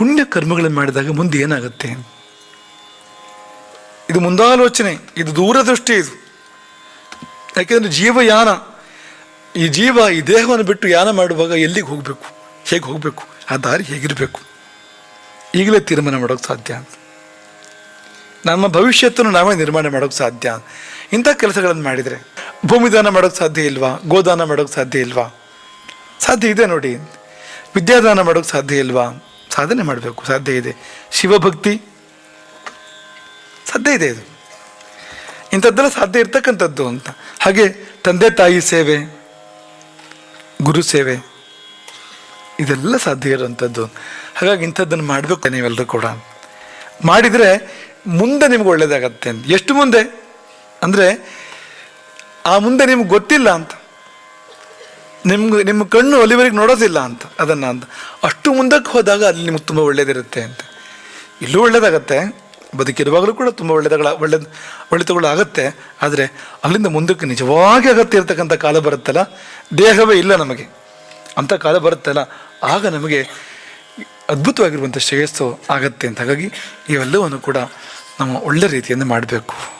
ಪುಣ್ಯ ಕರ್ಮಗಳನ್ನು ಮಾಡಿದಾಗ ಮುಂದೆ ಏನಾಗುತ್ತೆ? ಇದು ಮುಂದಾಲೋಚನೆ, ಇದು ದೂರದೃಷ್ಟಿ ಇದು. ಯಾಕೆಂದರೆ ಜೀವಯಾನ, ಈ ಜೀವ, ಈ ದೇಹವನ್ನು ಬಿಟ್ಟು ಯಾನ ಮಾಡುವಾಗ ಎಲ್ಲಿಗೆ ಹೋಗಬೇಕು? ಹೇಗೆ ಹೋಗಬೇಕು? ಆ ದಾರಿ ಹೇಗಿರಬೇಕು? ಈಗಲೇ ತೀರ್ಮಾನ ಮಾಡೋಕ್ಕೆ ಸಾಧ್ಯ? ನಮ್ಮ ಭವಿಷ್ಯತ್ತನ್ನು ನಾವೇ ನಿರ್ಮಾಣ ಮಾಡೋಕ್ಕೆ ಸಾಧ್ಯ? ಇಂಥ ಕೆಲಸಗಳನ್ನು ಮಾಡಿದರೆ ಭೂಮಿದಾನ ಮಾಡೋಕ್ಕೆ ಸಾಧ್ಯ ಇಲ್ವಾ? ಗೋದಾನ ಮಾಡೋಕ್ಕೆ ಸಾಧ್ಯ ಇಲ್ವಾ? ಸಾಧ್ಯ ಇದೆ ನೋಡಿ. ವಿದ್ಯಾದಾನ ಮಾಡೋಕ್ಕೆ ಸಾಧ್ಯ ಇಲ್ವಾ? ಸಾಧನೆ ಮಾಡಬೇಕು, ಸಾಧ್ಯ ಇದೆ. ಶಿವಭಕ್ತಿ, ಸಾಧ್ಯ ಇದೆ ಇದು ಇಂಥದ್ದೆಲ್ಲ ಸಾಧ್ಯ ಇರ್ತಕ್ಕಂಥದ್ದು ಅಂತ. ಹಾಗೆ ತಂದೆ ತಾಯಿ ಸೇವೆ, ಗುರು ಸೇವೆ, ಇದೆಲ್ಲ ಸಾಧ್ಯ ಇರುವಂಥದ್ದು. ಹಾಗಾಗಿ ಇಂಥದ್ದನ್ನು ಮಾಡಬೇಕು ನೀವೆಲ್ಲರೂ ಕೂಡ. ಮಾಡಿದರೆ ಮುಂದೆ ನಿಮ್ಗೆ ಒಳ್ಳೇದಾಗತ್ತೆ ಎಷ್ಟು ಮುಂದೆ? ಅಂದರೆ ಆ ಮುಂದೆ ನಿಮ್ಗೆ ಗೊತ್ತಿಲ್ಲ ಅಂತ. ನಿಮ್ಗೆ, ನಿಮ್ಮ ಕಣ್ಣು ಅಲ್ಲಿವರೆಗೆ ನೋಡೋದಿಲ್ಲ ಅಂತ, ಅದನ್ನು ಅಂತ. ಅಷ್ಟು ಮುಂದಕ್ಕೆ ಹೋದಾಗ ಅಲ್ಲಿ ನಿಮ್ಗೆ ತುಂಬ ಒಳ್ಳೇದಿರುತ್ತೆ ಅಂತ. ಇಲ್ಲೂ ಒಳ್ಳೇದಾಗತ್ತೆ, ಬದುಕಿರುವಾಗಲೂ ಕೂಡ ತುಂಬ ಒಳ್ಳೆಯದಾಗ ಒಳ್ಳೆ ಒಳಿತುಗಳಾಗತ್ತೆ ಆದರೆ ಅಲ್ಲಿಂದ ಮುಂದಕ್ಕೆ ನಿಜವಾಗಿ ಅಗತ್ಯ ಇರತಕ್ಕಂಥ ಕಾಲ ಬರುತ್ತಲ್ಲ? ದೇಹವೇ ಇಲ್ಲ ನಮಗೆ. ಅಂಥ ಕಾಲ ಬರುತ್ತಲ್ಲ? ಆಗ ನಮಗೆ ಅದ್ಭುತವಾಗಿರುವಂಥ ಶ್ರೇಯಸ್ಸು ಆಗತ್ತೆ ಅಂತ. ಹಾಗಾಗಿ ಇವೆಲ್ಲವನ್ನು ಕೂಡ ನಾವು ಒಳ್ಳೆ ರೀತಿಯಿಂದ ಮಾಡಬೇಕು.